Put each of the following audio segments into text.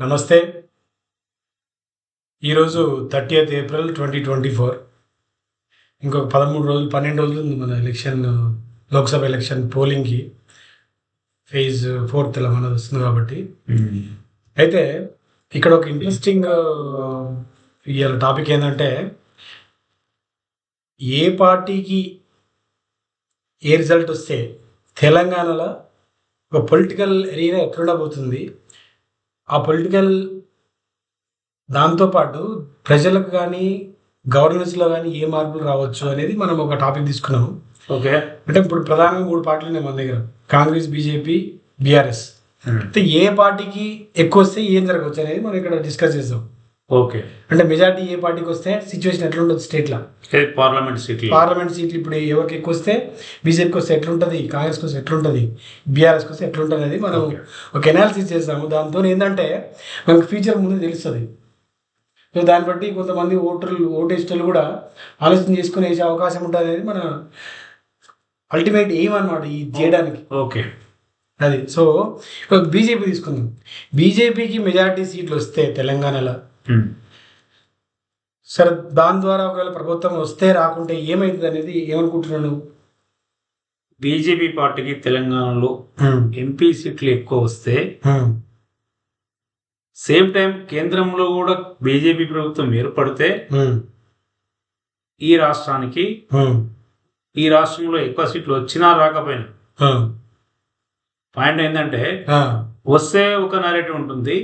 నమస్తే. ఈరోజు thirtieth April twenty twenty four. ఇంకొక పదమూడు రోజులు పన్నెండు రోజులు ఉంది మన ఎలక్షన్ లోక్సభ ఎలక్షన్ పోలింగ్కి. ఫేజ్ ఫోర్త్ ఇలా మనది వస్తుంది కాబట్టి. అయితే ఇక్కడ ఒక ఇంట్రెస్టింగ్ ఇవాళ టాపిక్ ఏంటంటే ఏ పార్టీకి ఏ రిజల్ట్ వస్తే తెలంగాణలో ఒక పొలిటికల్ ఎరీనా ఎట్లుండబోతుంది ఆ పొలిటికల్ దాంతోపాటు ప్రజలకు కానీ గవర్నెన్స్లో కానీ ఏ మార్పులు రావచ్చు అనేది మనం ఒక టాపిక్ తీసుకున్నాము ఓకే. అంటే ఇప్పుడు ప్రధానంగా మూడు పార్టీలు ఉన్నాయి మన దగ్గర. Congress BJP BRS. అయితే ఏ పార్టీకి ఎక్కువ వస్తే ఏం జరగవచ్చు అనేది మనం ఇక్కడ డిస్కస్ చేద్దాం ఓకే. అంటే మెజార్టీ ఏ పార్టీకి వస్తే సిచ్యువేషన్ ఎట్లుంటుంది స్టేట్లో? పార్లమెంట్ సీట్లు? పార్లమెంట్ సీట్లు ఇప్పుడు ఎవరికి ఎక్కువ వస్తే బీజేపీకి వస్తే ఎట్లుంటుంది కాంగ్రెస్కి వస్తే ఎట్లుంటుంది బీఆర్ఎస్కి వస్తే ఎట్లుంటుంది అనేది మనం. ఒక ఎనాలిసిస్ చేస్తాము. దాంతో ఏంటంటే మనకు ఫ్యూచర్ ముందు తెలుస్తుంది. సో దాన్ని బట్టి కొంతమంది ఓటర్లు ఓటేస్టులు కూడా ఆలోచన చేసుకుని వేసే అవకాశం ఉంటుంది అనేది మన అల్టిమేట్ ఎయిమ్ అనమాట ఈ చేయడానికి. ఓకే. అది. సో బీజేపీ తీసుకుందాం. బీజేపీకి మెజారిటీ సీట్లు వస్తే తెలంగాణలో సరే దాని ద్వారా ఒకవేళ ప్రభుత్వం వస్తే రాకుంటే ఏమవుతుంది అనేది ఏమనుకుంటున్నావు నువ్వు? బీజేపీ పార్టీకి తెలంగాణలో ఎంపీ సీట్లు ఎక్కువ వస్తే సేమ్ టైం కేంద్రంలో కూడా బీజేపీ ప్రభుత్వం ఏర్పడితే ఈ రాష్ట్రానికి ఈ రాష్ట్రంలో ఎక్కువ సీట్లు వచ్చినా రాకపోయినా పాయింట్ ఏంటంటే వస్తే ఒక నరేటివ్ ఉంటుంది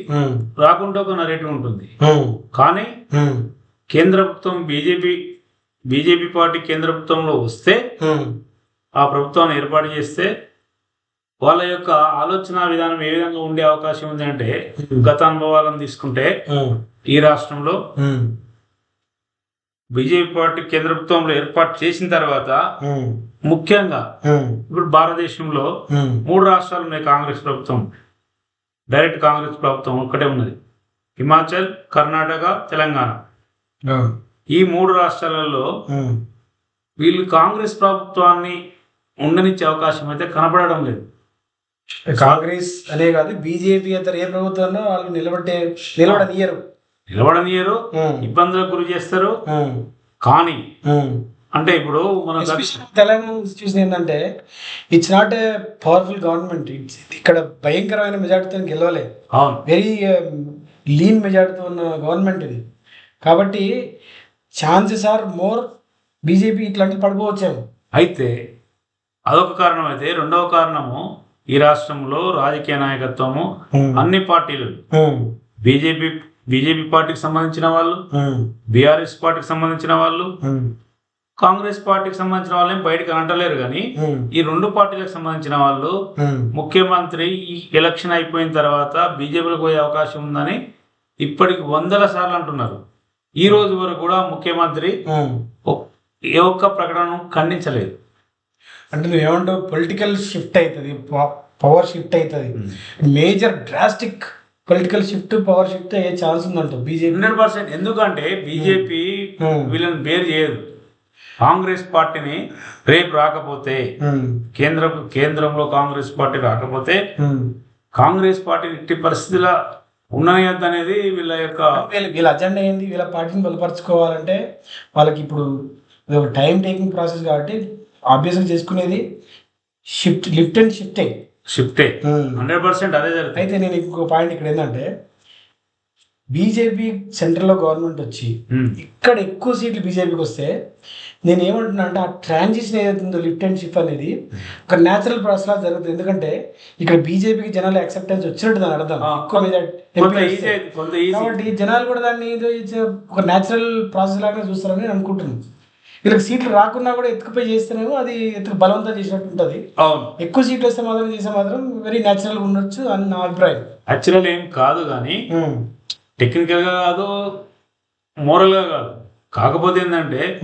రాకుంటే ఒక నరేటివ్ ఉంటుంది. కానీ కేంద్ర ప్రభుత్వం బీజేపీ బీజేపీ పార్టీ కేంద్ర ప్రభుత్వంలో వస్తే ఆ ప్రభుత్వాన్ని ఏర్పాటు చేస్తే వాళ్ళ యొక్క ఆలోచన విధానం ఏ విధంగా ఉండే అవకాశం ఉంది అంటే గత అనుభవాలను తీసుకుంటే ఈ రాష్ట్రంలో బీజేపీ పార్టీ కేంద్ర ప్రభుత్వంలో ఏర్పాటు చేసిన తర్వాత ముఖ్యంగా ఇప్పుడు భారతదేశంలో మూడు రాష్ట్రాలు ఉన్నాయి కాంగ్రెస్ ప్రభుత్వం. డైరెక్ట్ కాంగ్రెస్ ప్రభుత్వం ఒక్కటే ఉన్నది. హిమాచల్ కర్ణాటక తెలంగాణ. ఈ మూడు రాష్ట్రాలలో వీళ్ళు కాంగ్రెస్ ప్రభుత్వాన్ని ఉండనిచ్చే అవకాశం అయితే కనపడడం లేదు. కాంగ్రెస్ అనే కాదు బీజేపీ అతను ఏ ప్రభుత్వంలో వాళ్ళు నిలబట్టే నిలబడనియరు. నిలబడనియరు ఇబ్బందులకు గురి చేస్తారు. కానీ అంటే ఇప్పుడు మన తెలంగాణ సిచ్యువేషన్ ఏంటంటే it's not a powerful government it's ఇక్కడ భయంకరమైన మెజార్టీతో గెలవలే. అవును. వెరీ లీన్ మెజార్టీతో ఉన్న గవర్నమెంట్ ఇది. కాబట్టి ఛాన్సెస్ ఆర్ మోర్ బీజేపీ ఇట్లాంటివి పడిపోవచ్చేమో. అయితే అదొక కారణం అయితే రెండవ కారణము ఈ రాష్ట్రంలో రాజకీయ నాయకత్వము అన్ని పార్టీలు. బీజేపీ బీజేపీ పార్టీకి సంబంధించిన వాళ్ళు బీఆర్ఎస్ పార్టీకి సంబంధించిన వాళ్ళు కాంగ్రెస్ పార్టీకి సంబంధించిన వాళ్ళని బయటకు అంటలేరు కానీ ఈ రెండు పార్టీలకు సంబంధించిన వాళ్ళు ముఖ్యమంత్రి ఈ ఎలక్షన్ అయిపోయిన తర్వాత బీజేపీలకు పోయే అవకాశం ఉందని ఇప్పటికి వందల సార్లు అంటున్నారు. ఈ రోజు వరకు కూడా ముఖ్యమంత్రి ఏ ఒక్క ప్రకటనను ఖండించలేదు. అంటే నువ్వు ఏమంటావు? పొలిటికల్ షిఫ్ట్ అవుతుంది పవర్ షిఫ్ట్ అవుతుంది major drastic political shift power shift అయ్యే ఛాన్స్ ఉందంట బీజేపీ. Hundred percent. ఎందుకంటే బీజేపీ వీళ్ళని బేర్ చేయదు. కాంగ్రెస్ పార్టీని రేపు రాకపోతే కేంద్ర కేంద్రంలో కాంగ్రెస్ పార్టీ రాకపోతే కాంగ్రెస్ పార్టీని ఇట్టి పరిస్థితుల ఉండనియద్దు అనేది వీళ్ళ యొక్క వీళ్ళ అజెండా ఏంది? వీళ్ళ పార్టీని బలపరచుకోవాలంటే వాళ్ళకి ఇప్పుడు ఒక టైం టేకింగ్ ప్రాసెస్ కాబట్టి ఆబ్వియస్గా చేసుకునేది షిఫ్ట్ లిఫ్ట్ అండ్ షిఫ్టే షిఫ్టే హండ్రెడ్ పర్సెంట్ అదే జరుగుతుంది. అయితే నేను ఇంకో పాయింట్ ఇక్కడ ఏంటంటే బీజేపీ సెంట్రల్లో గవర్నమెంట్ వచ్చి ఉమ్. ఇక్కడ ఎక్కువ సీట్లు బీజేపీకి వస్తే నేను ఏమంటున్నా అంటే ఆ ట్రాన్సిషన్ ఏదైతే ఉందో లిఫ్ట్ అండ్ షిఫ్ట్ అనేది ఒక న్యాచురల్ ప్రాసెస్ లా జరుగుతుంది. ఎందుకంటే ఇక్కడ బీజేపీకి జనాలు యాక్సెప్టెన్స్ వచ్చినట్టు దాని అర్థం. కాబట్టి జనాలు కూడా దాన్ని ఒక న్యాచురల్ ప్రాసెస్ లాగా చూస్తారని నేను అనుకుంటున్నాను. వీళ్ళకి సీట్లు రాకున్నా కూడా ఎత్తుకుపోయి చేస్తేనేమో అది ఎత్తుకు బలవంతం చేసినట్టు ఉంటుంది. ఎక్కువ సీట్లు వస్తే మాత్రం చేస్తే మాత్రం వెరీ న్యాచురల్గా ఉండొచ్చు అని నా అభిప్రాయం. యాక్చువల్ ఏం కాదు కానీ టెక్నికల్గా కాదు మోరల్గా కాదు. కాకపోతే ఏంటంటే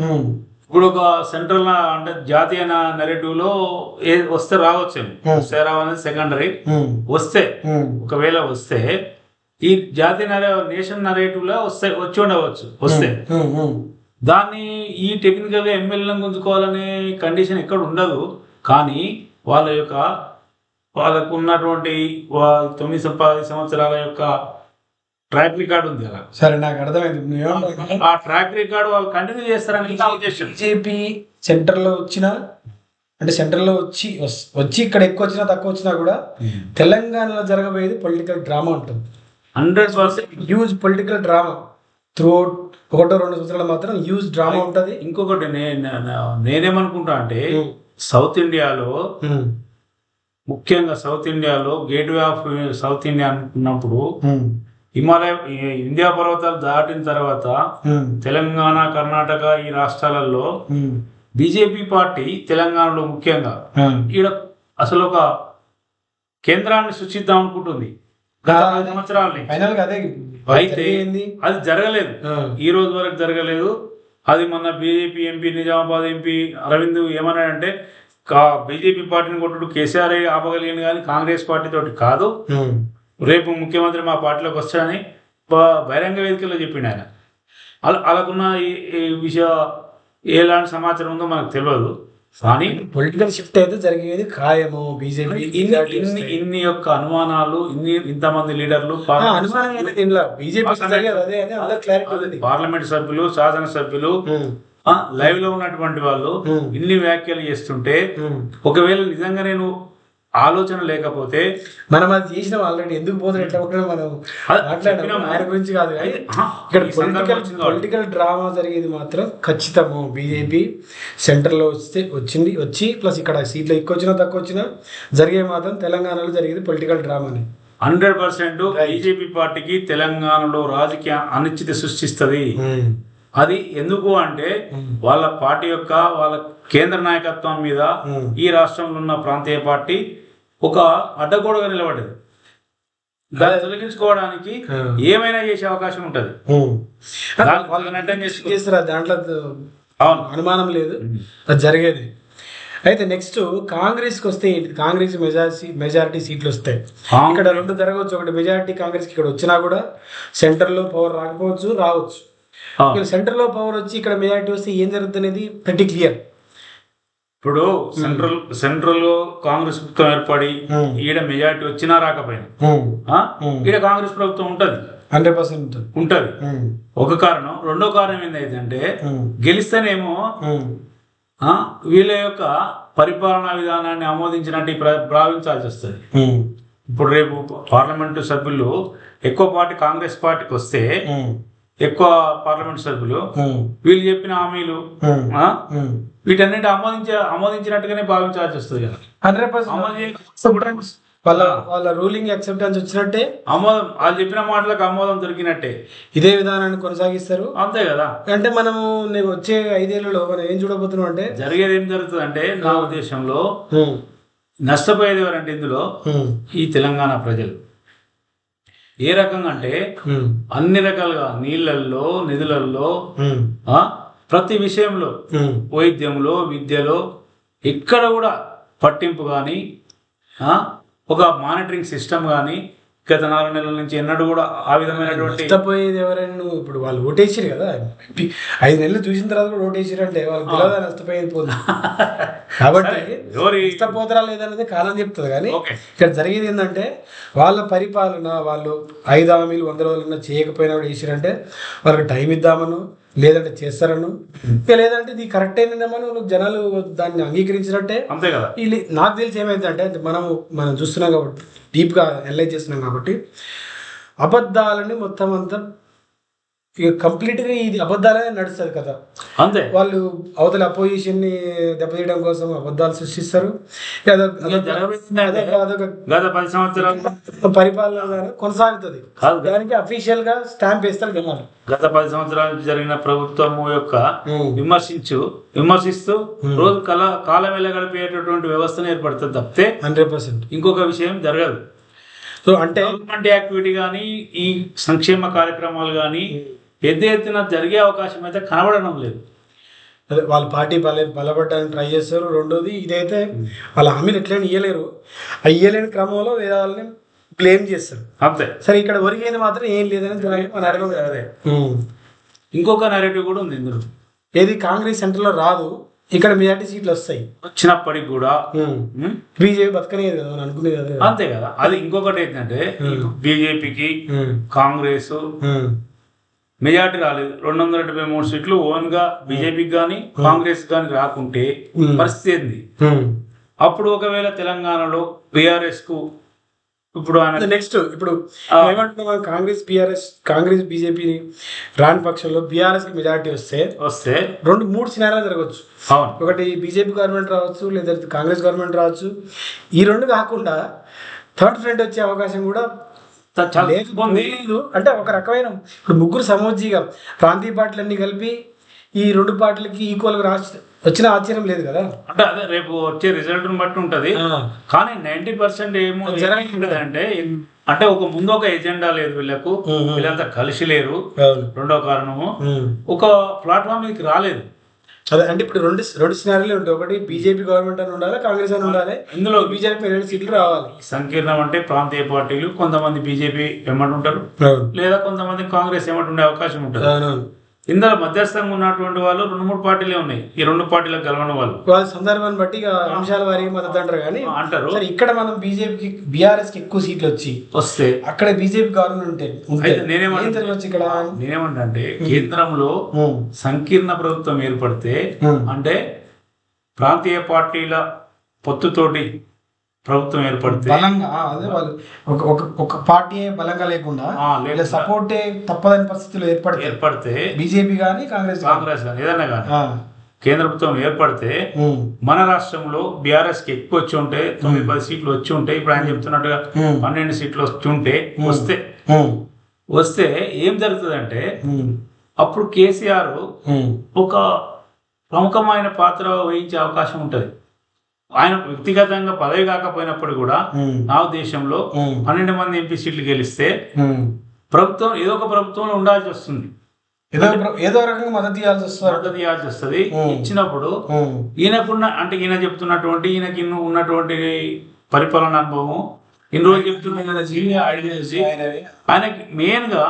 ఇప్పుడు ఒక సెంట్రల్ అంటే జాతీయ నెరేటివ్లో ఏ వస్తే రావచ్చేమో. Hmm. వస్తే రావనేది సెకండరీ వస్తే ఒకవేళ వస్తే ఈ జాతీయ నరే నేషన్ నరేటివ్లో వస్తే వచ్చి ఉండవచ్చు. వస్తే. దాన్ని ఈ టెక్నికల్గా ఎమ్మెల్యేలను గుంజుకోవాలనే కండిషన్ ఎక్కడ ఉండదు. కానీ వాళ్ళ యొక్క వాళ్ళకు ఉన్నటువంటి తొమ్మిది పది సంవత్సరాల యొక్క ట్రాక్ రికార్డ్ ఉంది అలా సరే నాకు అర్థమైంది. ఆ ట్రాక్ రికార్డ్ వాళ్ళు కంటిన్యూ చేస్తారని ఉద్దేశం. బీజేపీ సెంటర్లో వచ్చినా అంటే సెంటర్లో వచ్చి వస్- వచ్చి ఇక్కడ ఎక్కువ వచ్చినా తక్కువ వచ్చినా కూడా తెలంగాణలో జరగబోయేది పొలిటికల్ డ్రామా ఉంటుంది. Hundred percent huge political drama through ఒకటో రెండు సంవత్సరాలు మాత్రం హ్యూజ్ డ్రామా ఉంటుంది. ఇంకొకటి నేనేమనుకుంటా అంటే సౌత్ ఇండియాలో ముఖ్యంగా సౌత్ ఇండియాలో గేట్వే ఆఫ్ సౌత్ ఇండియా అనుకున్నప్పుడు హిమాలయ ఇండియా పర్వతాలు దాటిన తర్వాత తెలంగాణ కర్ణాటక ఈ రాష్ట్రాలలో బీజేపీ పార్టీ తెలంగాణలో ముఖ్యంగా ఈడ అసలు ఒక కేంద్రాన్ని సృష్టిద్దాం అనుకుంటుంది. గత సంవత్సరాలని అయితే అది జరగలేదు. ఈ రోజు వరకు జరగలేదు. అది మొన్న BJP MP Nizamabad MP Arvind ఏమన్నాడంటే కా బీజేపీ పార్టీని కొట్టుడు కేసీఆర్ ఆపగలిగింది కానీ కాంగ్రెస్ పార్టీ తోటి కాదు. రేపు ముఖ్యమంత్రి మా పార్టీలోకి వస్తాడని బహిరంగ వేదికలో చెప్పిండు ఆయన. అలా అలాకున్న ఈ విషయ ఎలాంటి సమాచారం ఉందో మనకు తెలియదు కానీ పొలిటికల్ షిఫ్ట్ అయితే జరిగేది ఖాయము బీజేపీ ఇన్ని ఇన్ని యొక్క అనుమానాలు ఇన్ని ఇంతమంది లీడర్లు పార్లమెంట్ సభ్యులు శాసన సభ్యులు లైవ్లో ఉన్నటువంటి వాళ్ళు. ఇన్ని వ్యాఖ్యలు చేస్తుంటే ఒకవేళ నిజంగా నేను ఆలోచన లేకపోతే మనం అది చేసినాం ఆల్రెడీ. ఎందుకు పోతారు ఎట్లా మనం? అది మాట్లాడాం చెప్పినాము. ఆయన గురించి కాదు ఇక్కడ పొలిటికల్. పొలిటికల్ డ్రామా జరిగేది మాత్రం ఖచ్చితము. బీజేపీ సెంటర్లో వస్తే వచ్చింది. వచ్చి ప్లస్ ఇక్కడ సీట్లు ఎక్కువ వచ్చినా తక్కువ వచ్చినా జరిగే మాత్రం తెలంగాణలో జరిగేది పొలిటికల్ డ్రామాని హండ్రెడ్ పర్సెంట్ బీజేపీ పార్టీకి తెలంగాణలో రాజకీయ అనిశ్చితి సృష్టిస్తుంది. అది ఎందుకు అంటే వాళ్ళ పార్టీ యొక్క వాళ్ళ కేంద్ర నాయకత్వం మీద ఈ రాష్ట్రంలో ఉన్న ప్రాంతీయ పార్టీ ఒక అడ్డగోడగా నిలబడ్డది. దాన్ని తొలగించుకోవడానికి ఏమైనా చేసే అవకాశం ఉంటది. చేస్తారు? దాంట్లో అవును. అనుమానం లేదు. అది జరిగేది. అయితే నెక్స్ట్ కాంగ్రెస్కి వస్తే కాంగ్రెస్ మెజారిటీ మెజారిటీ సీట్లు వస్తాయి. ఇక్కడ రెండు జరగవచ్చు. ఒకటి మెజారిటీ కాంగ్రెస్కి ఇక్కడ వచ్చినా కూడా సెంటర్లో పవర్ రాకపోవచ్చు రావచ్చు. సెంటర్లో పవర్ వచ్చి ఇక్కడ మెజారిటీ వస్తే ఏం జరుగుతుంది అనేది ప్రతి క్లియర్ ఇప్పుడు సెంట్రల్ సెంట్రల్లో కాంగ్రెస్ ప్రభుత్వం ఏర్పడి ఈడ మెజారిటీ వచ్చినా రాకపోయినా. ఆ? ఈడ కాంగ్రెస్ ప్రభుత్వం ఉంటది. హండ్రెడ్ పర్సెంట్ ఉంటుంది. ఉంటది. ఒక కారణం రెండో కారణం ఏంటంటే గెలిస్తేనేమో ఆ, వీళ్ళ యొక్క పరిపాలనా విధానాన్ని ఆమోదించినట్టు ప్ర- భావించాల్సి వస్తుంది. ఇప్పుడు రేపు పార్లమెంటు సభ్యులు ఎక్కువ పార్టీ కాంగ్రెస్ పార్టీకి వస్తే ఎక్కువ పార్లమెంట్ సభ్యులు వీళ్ళు చెప్పిన హామీలు వీటన్నిటి ఆమోదించ ఆమోదించినట్టుగానే భావించాల్సి వస్తుంది కదా. Hundred percent. వాళ్ళ వాళ్ళ రూలింగ్ యాక్సెప్టెన్స్ వచ్చినట్టే. ఆమోదం వాళ్ళు చెప్పిన మాటలకు ఆమోదం దొరికినట్టే. ఇదే విధానాన్ని కొనసాగిస్తారు. అంతే కదా. అంటే మనము వచ్చే ఐదేళ్ళలో మనం ఏం చూడబోతున్నాం అంటే జరిగేది ఏం జరుగుతుంది అంటే నా ఉద్దేశంలో నష్టపోయేది ఎవరంటే ఇందులో ఈ తెలంగాణ ప్రజలు. ఏ రకంగా అంటే అన్ని రకాలుగా నీళ్ళల్లో నిధులలో ఆ, ప్రతి విషయంలో వైద్యంలో విద్యలో ఎక్కడ కూడా పట్టింపు కానీ ఒక మానిటరింగ్ సిస్టమ్ కానీ గత నాలుగు నెలల నుంచి ఎన్నడూ కూడా ఆ విధమైనటువంటి నష్టపోయేది ఎవరైనా నువ్వు? ఇప్పుడు వాళ్ళు ఓటేసారు కదా. ఐదు నెలలు చూసిన తర్వాత కూడా ఓటేసారు అంటే వాళ్ళకి తెలియదా నష్టపోయేది పోదు? కాబట్టి ఎవరి నష్టపోతారా లేదనేది కాలం చెప్తుంది కానీ ఇక్కడ జరిగేది ఏంటంటే వాళ్ళ పరిపాలన వాళ్ళు ఐదు హామీలు వంద రోజులన్నా చేయకపోయినా కూడా చేసిరంటే వాళ్ళకి టైం ఇద్దామను లేదంటే చేస్తారను. ఇంకా లేదంటే ఇది కరెక్ట్ అయినమని జనాలు దాన్ని అంగీకరించినట్టే. అంతే కదా. వీళ్ళు నాకు తెలిసి ఏమైందంటే మనం మనం చూస్తున్నాం కాబట్టి డీప్గా అనలైజ్ చేస్తున్నాం కాబట్టి అబద్ధాలని మొత్తం అంతా ఇక కంప్లీట్గా ఇది అబద్ధాలనే నడుస్తుంది కదా. అంతే. వాళ్ళు అవతల అపోజిషన్ని దెబ్బతీయడం కోసం అబద్ధాలు సృష్టిస్తారు. గత పది సంవత్సరాలు పరిపాలన కొనసాగుతుంది. దానికి అఫీషియల్గా స్టాంప్ వేస్తారు జనాలు. గత పది సంవత్సరాల జరిగిన ప్రభుత్వము యొక్క. విమర్శించు విమర్శిస్తూ రోజు కల కాలం వెళ్ళ గడిపేటటువంటి వ్యవస్థను ఏర్పడుతుంది తప్పితే హండ్రెడ్ పర్సెంట్. ఇంకొక విషయం జరగదు. సో అంటే డెవలప్మెంట్ యాక్టివిటీ కానీ ఈ సంక్షేమ కార్యక్రమాలు కానీ పెద్ద ఎత్తున జరిగే అవకాశం అయితే కనబడడం లేదు. అదే వాళ్ళ పార్టీ బల బలపడడానికి ట్రై చేస్తారు రెండోది ఇదైతే వాళ్ళ హామీలు ఎట్లయినా ఇయ్యలేరు. ఆ ఇయ్యలేని క్రమంలో వేరే వాళ్ళని బ్లేమ్ చేస్తారు. అంతే. సరే ఇక్కడ ఒరిగేది మాత్రం ఏం లేదని మన అదే. ఇంకొక నెరేటివ్ కూడా ఉంది ఇందులో. ఏది కాంగ్రెస్ సెంటర్లో రాదు ఇక్కడ మెజార్టీ సీట్లు వస్తాయి. వచ్చినప్పటికి కూడా బీజేపీ బతకలేదు కదా మనం అనుకునేది కదా. అంతే కదా. అది ఇంకొకటి ఏంటంటే బీజేపీకి కాంగ్రెస్ మెజార్టీ రాలేదు. రెండు వందల డెబ్బై మూడు సీట్లు ఓన్గా బీజేపీకి కానీ కాంగ్రెస్ కానీ రాకుంటే పరిస్థితి ఏంది. అప్పుడు ఒకవేళ తెలంగాణలో బీఆర్ఎస్కు ఇప్పుడు ఆయన నెక్స్ట్ ఇప్పుడు. ఏమంటున్నాం కాంగ్రెస్ బీఆర్ఎస్ కాంగ్రెస్ బీజేపీ రాని పక్షంలో బీఆర్ఎస్కి మెజార్టీ వస్తే వస్తే రెండు మూడు సినారాలు జరగవచ్చు అవును. ఒకటి బీజేపీ గవర్నమెంట్ రావచ్చు లేదా కాంగ్రెస్ గవర్నమెంట్ రావచ్చు. ఈ రెండు కాకుండా థర్డ్ ఫ్రంట్ వచ్చే అవకాశం కూడా లేదు అంటే ఒక రకమైన ఇప్పుడు ముగ్గురు సమోజ్జిగా ప్రాంతీయ పార్టీలన్నీ కలిపి ఈ రెండు పార్టీలకి ఈక్వల్గా రాసి వచ్చిన ఆశ్చర్యం లేదు కదా? అంటే అదే రేపు వచ్చే రిజల్ట్ బట్టి ఉంటది. కానీ నైన్టీ పర్సెంట్ ఏమో. అంటే అంటే ఒక ముందు ఒక ఎజెండా లేదు వీళ్ళకు. వీళ్ళంతా కలిసి లేరు. రెండో కారణము. ఒక ప్లాట్ఫామ్ రాలేదు. అదే అంటే ఇప్పుడు రెండు రెండు సినారీలు ఉంటాయి. ఒకటి బీజేపీ గవర్నమెంట్ అని ఉండాలి కాంగ్రెస్ అని ఉండాలి. ఇందులో బీజేపీ రెండు సీట్లు రావాలి. సంకీర్ణం అంటే ప్రాంతీయ పార్టీలు కొంతమంది బీజేపీ అవును. లేదా కొంతమంది కాంగ్రెస్ ఎమ్మటి ఉండే అవకాశం ఉంటుంది. ఇందులో మధ్యస్థంగా ఉన్నటువంటి వాళ్ళు రెండు మూడు పార్టీలే ఉన్నాయి. ఈ రెండు పార్టీలకు గెలవని వాళ్ళు. వాళ్ళ సందర్భాన్ని బట్టి ఇక అంశాల వారికి మద్దతు అంటారు కానీ అంటారు. ఇక్కడ మనం బీజేపీకి బీఆర్ఎస్కి ఎక్కువ సీట్లు వచ్చి వస్తే అక్కడ బీజేపీ గవర్నమెంట్ ఉంటే అయితే నేనేమంటా- ఇక్కడ? నేనేమంటే కేంద్రంలో ఉమ్, సంకీర్ణ ప్రభుత్వం ఏర్పడితే అంటే ప్రాంతీయ పార్టీల పొత్తుతోటి ప్రభుత్వం ఏర్పడితే బలంగా అదే వాళ్ళు. ఒక ఒక ఒక పార్టీ బలంగా లేకుండా లేకుండా సపోర్టే తప్పదని పరిస్థితులు ఏర్పడితే ఏర్పడితే బీజేపీ కానీ కాంగ్రెస్ కాంగ్రెస్ కానీ ఏదైనా కానీ కేంద్ర ప్రభుత్వం ఏర్పడితే మన రాష్ట్రంలో బీఆర్ఎస్కి ఎక్కువ వచ్చి ఉంటే తొమ్మిది పది సీట్లు వచ్చి ఉంటే ఇప్పుడు ఆయన చెప్తున్నట్టుగా పన్నెండు సీట్లు వచ్చి ఉంటే వస్తే. వస్తే ఏం జరుగుతుందంటే అప్పుడు కేసీఆర్ ఒక ప్రముఖమైన పాత్ర వహించే అవకాశం ఉంటుంది. ఆయన వ్యక్తిగతంగా పదవి కాకపోయినప్పుడు కూడా నా ఉద్దేశంలో పన్నెండు మంది ఎంపీ సీట్లు గెలిస్తే. ప్రభుత్వం ఏదో ఒక ప్రభుత్వంలో ఉండాల్సి వస్తుంది ఏదో ఏదో రకంగా మద్దతు ఇవ్వాల్సి వస్తారు మద్దతు ఇవ్వాల్సి వస్తుంది. ఇచ్చినప్పుడు ఈయనకున్న అంటే ఈయన చెప్తున్నటువంటి ఈయనకి ఉన్నటువంటి పరిపాలన అనుభవం ఇన్ని రోజులు చెప్తున్న. ఆయనకి మెయిన్గా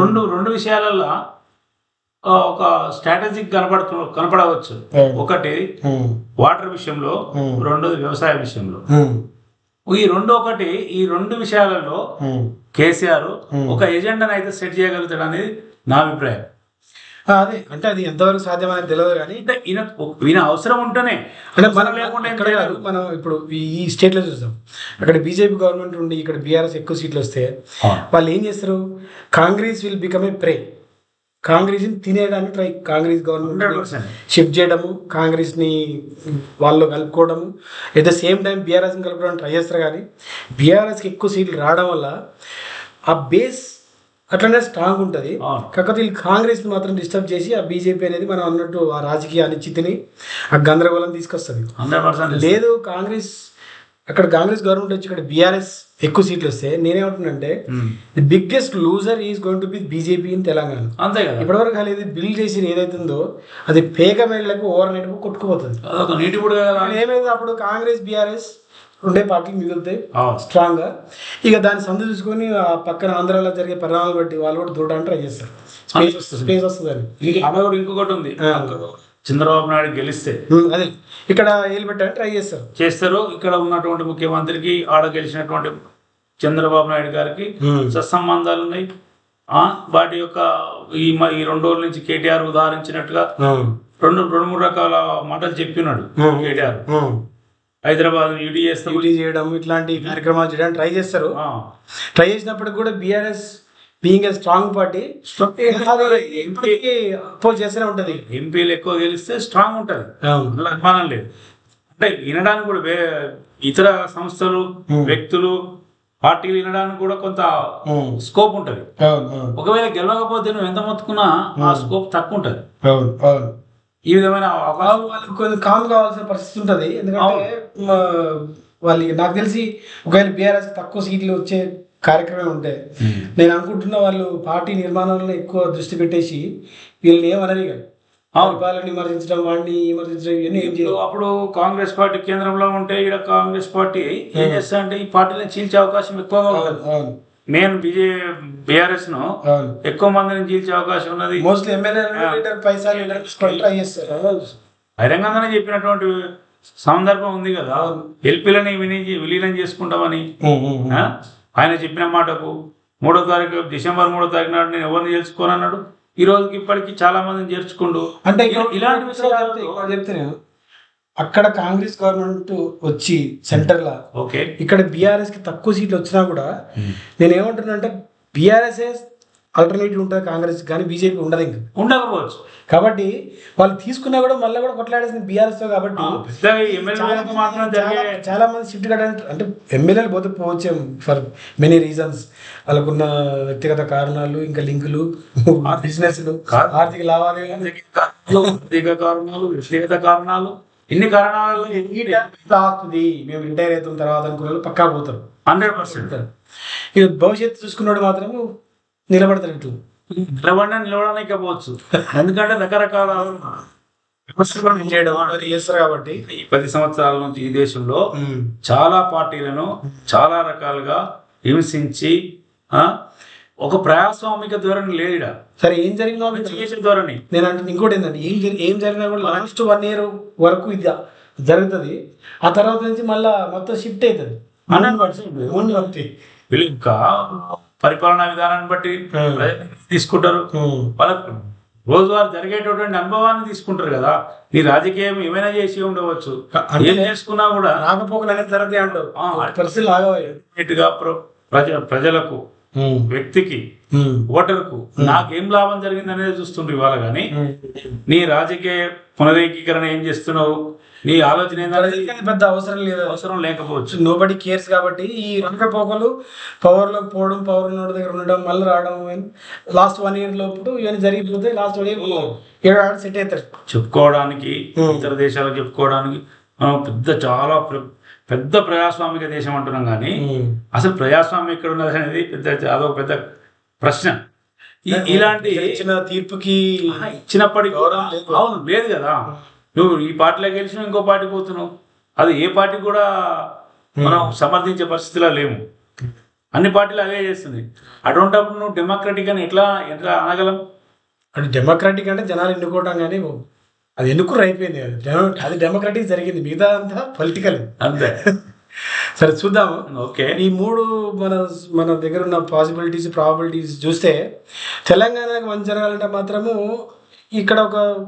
రెండు రెండు విషయాలలో ఒక స్ట్రాటజిక్ కనపడుతు కనపడవచ్చు. ఒకటి వాటర్ విషయంలో రెండోది వ్యవసాయ విషయంలో. ఈ రెండు ఒకటి ఈ రెండు విషయాలలో. కేసీఆర్. ఒక ఎజెండాను అయితే సెట్ చేయగలుగుతాడు అనేది నా అభిప్రాయం. అదే. అంటే అది ఎంతవరకు సాధ్యమనేది తెలియదు కానీ అంటే ఈయన ఈయన అవసరం ఉంటేనే అంటే మనం లేకుండా. మనం ఇప్పుడు ఈ- ఈ స్టేట్లో చూస్తాం అక్కడ బీజేపీ గవర్నమెంట్ ఉండి ఇక్కడ బీఆర్ఎస్ ఎక్కువ సీట్లు వస్తే వాళ్ళు ఏం చేస్తారు? Congress will become a prey కాంగ్రెస్ని తినేయడానికి ట్రై కాంగ్రెస్ గవర్నమెంట్ షిఫ్ట్ చేయడము కాంగ్రెస్ని వాళ్ళు కలుపుకోవడము at the same time BRS కలుపుకోవడానికి ట్రై చేస్తారు కానీ బీఆర్ఎస్కి ఎక్కువ సీట్లు రావడం వల్ల ఆ బేస్ అట్లనే స్ట్రాంగ్ ఉంటుంది. కాకపోతే వీళ్ళు కాంగ్రెస్ని మాత్రం డిస్టర్బ్ చేసి ఆ బీజేపీ అనేది మనం అన్నట్టు ఆ రాజకీయ అనిశ్చితిని ఆ గందరగోళం తీసుకొస్తుంది. లేదు కాంగ్రెస్ అక్కడ కాంగ్రెస్ గవర్నమెంట్ వచ్చి ఇక్కడ బీఆర్ఎస్ ఎక్కువ సీట్లు వస్తే నేనేమంటున్నానంటే the biggest loser is going to be BJP in Telangana అంతే కదా. ఇప్పటివరకు అది ఇది బిల్ చేసి ఏదైతుందో అది పేక మేళ్ళకు ఓవర్ నైట్ కొట్టుకుపోతుంది. నీటి ఏమైంది? అప్పుడు కాంగ్రెస్ బీఆర్ఎస్ రెండే పార్టీలు మిగులుతాయి. అవును. స్ట్రాంగ్. గా ఇక దాన్ని సందు చూసుకొని ఆ పక్కన ఆంధ్రాలో జరిగే పరిణామాలు బట్టి వాళ్ళు కూడా దూడడానికి ట్రై చేస్తారు. స్పేస్ వస్తుంది. స్పేస్ వస్తుందని. ఆమె కూడా ఇంకొకటి ఉంది. చంద్రబాబు నాయుడు గెలిస్తే అదే. ఇక్కడ ఏలు పెట్టడానికి ట్రై చేస్తారు. చేస్తారు. ఇక్కడ ఉన్నటువంటి ముఖ్యమంత్రికి ఆడ గెలిచినటువంటి చంద్రబాబు నాయుడు గారికి సత్సంబంధాలు ఉన్నాయి. వాటి యొక్క ఈ ఈ రెండు రోజుల నుంచి కేటీఆర్ ఉదాహరించినట్టుగా రెండు రెండు మూడు రకాల మాటలు చెప్పినాడు కేటీఆర్. హైదరాబాద్ యూడీ చేస్తాం చేయడం ఇట్లాంటి కార్యక్రమాలు చేయడానికి ట్రై చేస్తారు. ట్రై చేసినప్పటికి కూడా BRS being a strong party ఇప్పటికీ అపోజ్ చేస్తూనే ఉంటది. ఎంపీలు ఎక్కువ గెలిస్తే స్ట్రాంగ్ ఉంటుంది. అనుమానం లేదు. అంటే వినడానికి కూడా ఇతర సంస్థలు. వ్యక్తులు పార్టీలు వినడానికి కూడా కొంత స్కోప్ ఉంటది. ఒకవేళ గెలవకపోతే నువ్వు ఎంత మొత్తుకున్నా ఆ స్కోప్ తక్కువ ఉంటది. అవును అవును. ఈ విధమైన వాళ్ళకి కొంచెం కామ్ కావాల్సిన పరిస్థితి ఉంటుంది. ఎందుకంటే వాళ్ళకి నాకు తెలిసి ఒకవేళ బీఆర్ఎస్ తక్కువ సీట్లు వచ్చే కార్యక్రమం ఉంటే నేను అనుకుంటున్న వాళ్ళు పార్టీ నిర్మాణంలో ఎక్కువ దృష్టి పెట్టేసి వీళ్ళని ఏమనరు. వాళ్ళని విమర్శించడం వాడిని విమర్శించడం ఇవన్నీ ఏం చేయరు. అప్పుడు కాంగ్రెస్ పార్టీ కేంద్రంలో ఉంటే ఇక్కడ కాంగ్రెస్ పార్టీ ఏం చేస్తా అంటే ఈ పార్టీని చీల్చే అవకాశం ఎక్కువగా అవును ఉంటుంది అవును. మెయిన్ బీజే బీఆర్ఎస్ను ఎక్కువ మందిని చీల్చే అవకాశం ఉన్నది. మోస్ట్లీ ఎమ్మెల్యే పైసలు బహిరంగంగానే చెప్పినటువంటి సందర్భం ఉంది కదా. ఎల్పీలని విని విలీనం చేసుకుంటామని. ఆ? ఆయన చెప్పిన మాటకు మూడో తారీఖు డిసెంబర్ మూడో తారీఖు నాడు నేను ఎవరిని చేర్చుకోనన్నాడు ఈ రోజుకి ఇప్పటికి చాలా మందిని చేర్చుకుండు అంటే ఇలా- ఇలాంటి విషయాలు చెప్తే అక్కడ కాంగ్రెస్ గవర్నమెంట్ వచ్చి సెంటర్లో ఓకే. ఇక్కడ బీఆర్ఎస్కి తక్కువ సీట్లు వచ్చినా కూడా నేను ఏమంటున్నా అంటే బీఆర్ఎస్ ఆల్టర్నేటివ్ ఉంటుంది కాంగ్రెస్ కానీ బీజేపీ ఉండదు ఇంకా. ఉండకపోవచ్చు. కాబట్టి వాళ్ళు తీసుకున్నా కూడా మళ్ళీ కూడా కొట్లాడేసింది బీఆర్ఎస్తో కాబట్టి చాలా- మంది షిఫ్ట్ కావడానికి అంటే ఎమ్మెల్యేలు పోతే పోవచ్చేం ఫర్ మెనీ రీజన్స్ వాళ్ళకున్న వ్యక్తిగత కారణాలు ఇంకా లింకులు బిజినెస్లు. ఆర్థిక లావాదేవీలు ఆర్థిక కారణాలు వ్యక్తిగత కారణాలు ఇన్ని కారణాలు అవుతుంది మేము రిటైర్ అవుతాం తర్వాత అనుకున్న పక్కా పోతారు. Hundred percent. ఇక భవిష్యత్తు చూసుకున్నాడు మాత్రం నిలబడతాడు ఇట్లా నిలబడినా నిలబడలేకపోవచ్చు. ఎందుకంటే రకరకాల చేయడం చేస్తారు కాబట్టి. ఈ పది సంవత్సరాల నుంచి ఈ దేశంలో చాలా పార్టీలను చాలా రకాలుగా హింసించి ఆ, ఒక ప్రజాస్వామిక ధోరణి లేడ సరే ఏం జరిగిందో చేసే ధోరణి? నేను అంటే ఇంకోటి ఏంటంటే ఏం ఏం జరిగినా కూడా లాస్ట్ వన్ ఇయర్ వరకు ఇది జరుగుతుంది. ఆ తర్వాత నుంచి మళ్ళా మొత్తం షిఫ్ట్ అవుతుంది. హండ్రెడ్ పర్సెంట్ ఓన్లీ ఇంకా పరిపాలనా విధానాన్ని బట్టి Hmm. తీసుకుంటారు. వాళ్ళకు రోజువారు జరిగేటటువంటి అనుభవాన్ని తీసుకుంటారు కదా. నీ రాజకీయం ఏమైనా చేసి ఉండవచ్చు. ఏం చేసుకున్నా కూడా రాకపోకలు అనేది పరిస్థితులు ఆగవాలి ప్రజ ప్రజలకు వ్యక్తికి ఓటర్కు నాకేం లాభం జరిగింది అనేది చూస్తుండ్రు ఇవాళ కానీ నీ రాజకీయ పునరేకీకరణ ఏం చేస్తున్నావు? నీ ఆలోచన రాజకీయానికి పెద్ద అవసరం లేదు. అవసరం లేకపోవచ్చు. నో బడి కేర్స్ కాబట్టి ఈ రాకపోకలు పవర్లోకి పోవడం పవర్ ఉన్నోడి దగ్గర ఉండడం మళ్ళీ రావడం లాస్ట్ వన్ ఇయర్ లోపు ఇవన్నీ జరిగిపోతే లాస్ట్ వన్ ఇయర్ ఏడు ఆడ సెట్ అవుతారు. చెప్పుకోవడానికి. ఇతర దేశాలకు చెప్పుకోవడానికి మనం పెద్ద చాలా పెద్ద ప్రజాస్వామిక దేశం అంటున్నాం కానీ అసలు ప్రజాస్వామ్యం ఎక్కడ ఉన్నది అనేది పెద్ద అదొక పెద్ద ప్రశ్న. ఇలాంటి ఇచ్చిన తీర్పుకి ఇచ్చినప్పటికీ. అవును లేదు కదా. నువ్వు ఈ పార్టీలో గెలిచినావు ఇంకో పార్టీ పోతున్నావు. అది ఏ పార్టీ కూడా మనం సమర్థించే పరిస్థితిలో లేము. అన్ని పార్టీలు అవే చేస్తుంది. అటువంటిప్పుడు నువ్వు డెమోక్రటిక్ అని ఎట్లా ఎట్లా అనగలం? అంటే డెమోక్రాటిక్ అంటే జనాలు ఎన్నుకోవటం కానీ అది ఎన్నుకురు అయిపోయింది. అది డెమోక్రాటిక్ జరిగింది. మిగతా అంతా పొలిటికల్ అంతే. సరే చూద్దాము ఓకే. ఈ మూడు మన మన దగ్గర ఉన్న పాసిబిలిటీస్ ప్రాబిలిటీస్ చూస్తే తెలంగాణకు మంచి జరగాలంటే మాత్రము ఇక్కడ ఒక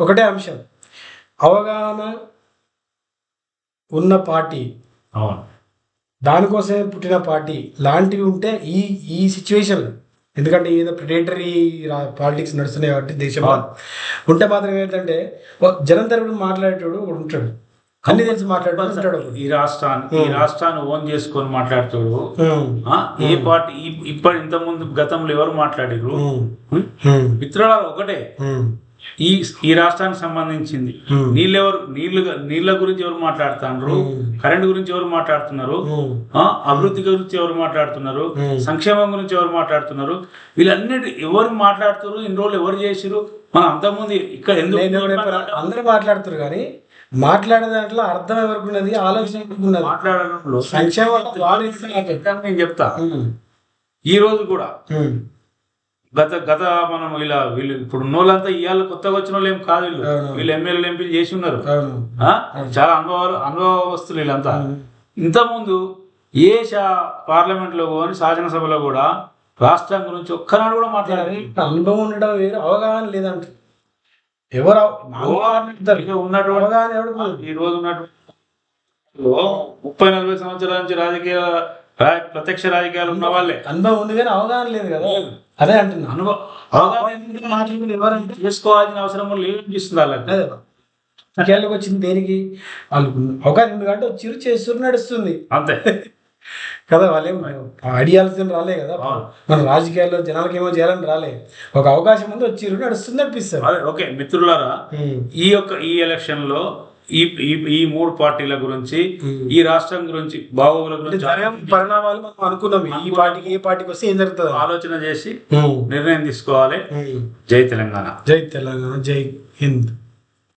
ఒకటే అంశం. అవగాహన ఉన్న పార్టీ. అవును. దానికోసమే పుట్టిన పార్టీ. లాంటివి ఉంటే ఈ ఈ సిచ్యువేషన్ ఎందుకంటే ఏదో ప్రిడేటరీ పాలిటిక్స్ నడుస్తున్నాయి కాబట్టి దేశంలో. ఉంటే మాత్రం ఏంటంటే జనం తరపున మాట్లాడేటోడు ఉంటాడు. అన్ని తెలిసి ఒకడు. ఈ రాష్ట్రాన్ని ఈ రాష్ట్రాన్ని ఓన్ చేసుకొని మాట్లాడుతాడు. ఏ పార్టీ ఇప్పటి ఇంత ముందు గతంలో ఎవరు? ఉమ్, మిత్రులారా ఒకటే. ఈ ఈ రాష్ట్రానికి సంబంధించింది. నీళ్ళు ఎవరు నీళ్ళు నీళ్ళ గురించి ఎవరు మాట్లాడుతున్నారు. కరెంట్ గురించి ఎవరు మాట్లాడుతున్నారు? అభివృద్ధి గురించి ఎవరు మాట్లాడుతున్నారు. సంక్షేమం గురించి ఎవరు మాట్లాడుతున్నారు? వీళ్ళన్నిటి ఎవరు మాట్లాడుతున్నారు ఇన్ని రోజులు ఎవరు చేసిరు మనం అంతకుముందు ఇక్కడ ఎందుకు? అందరూ మాట్లాడుతారు కానీ మాట్లాడే దాంట్లో అర్థం ఎవరికి ఉన్నది ఆలోచన ఎవరికి ఉన్నది మాట్లాడడంలో సంక్షేమం వాళ్ళు ఇస్తున్నారు. నేను చెప్తా. ఈ రోజు కూడా గత గత మనం ఇలా వీళ్ళు ఇప్పుడు ఉన్నోళ్ళంతా ఇవాళ కొత్తగా వచ్చిన వాళ్ళు ఏం కాదు వీళ్ళు. వీళ్ళు ఎమ్మెల్యేలు ఎంపీలు చేసి ఉన్నారు? చాలా అనుభవాలు అనుభవస్తులు వీళ్ళంతా. ఇంతకుముందు ఏ పార్లమెంట్లో కానీ శాసనసభలో కూడా రాష్ట్రం గురించి ఒక్కనాడు కూడా మాట్లాడారు అనుభవం ఉండడం వేరు అవగాహన లేదంట. ఎవరు ఉన్నటువంటి ఈ రోజు ఉన్నటువంటి ముప్పై నలభై సంవత్సరాల నుంచి రాజకీయ ప్రత్యక్ష రాజకీయాలు ఉన్న వాళ్ళే. అనుభవం ఉంది కానీ అవగాహన లేదు కదా. అదే అంటున్నా. అనుభవం అవగాహన ఎవరైనా చేసుకోవాల్సిన అవసరం లేదనిపిస్తుంది వాళ్ళకి? వచ్చింది దేనికి? వాళ్ళు ఉంది కాబట్టి చిరు చేస్తూ నడుస్తుంది. అంతే. కదా వాళ్ళేం ఐడియాలజీ రాలే కదా. మన రాజకీయాల్లో జనాలకి ఏమో చేయాలని రాలే. ఒక అవకాశం ఉంది వచ్చిర్రు నడుస్తుంది అనిపిస్తారు ఓకే మిత్రులారా. ఈ యొక్క ఈ ఎలక్షన్లో ఈ ఈ మూడు పార్టీల గురించి ఈ రాష్ట్రం గురించి బాగోగుల గురించి పరిణామాలు మనం అనుకున్నాం. ఈ పార్టీకి ఏ పార్టీకి వస్తే ఏం జరుగుతుంది. ఆలోచన చేసి. నిర్ణయం తీసుకోవాలి. జై తెలంగాణ. జై తెలంగాణ జై హింద్.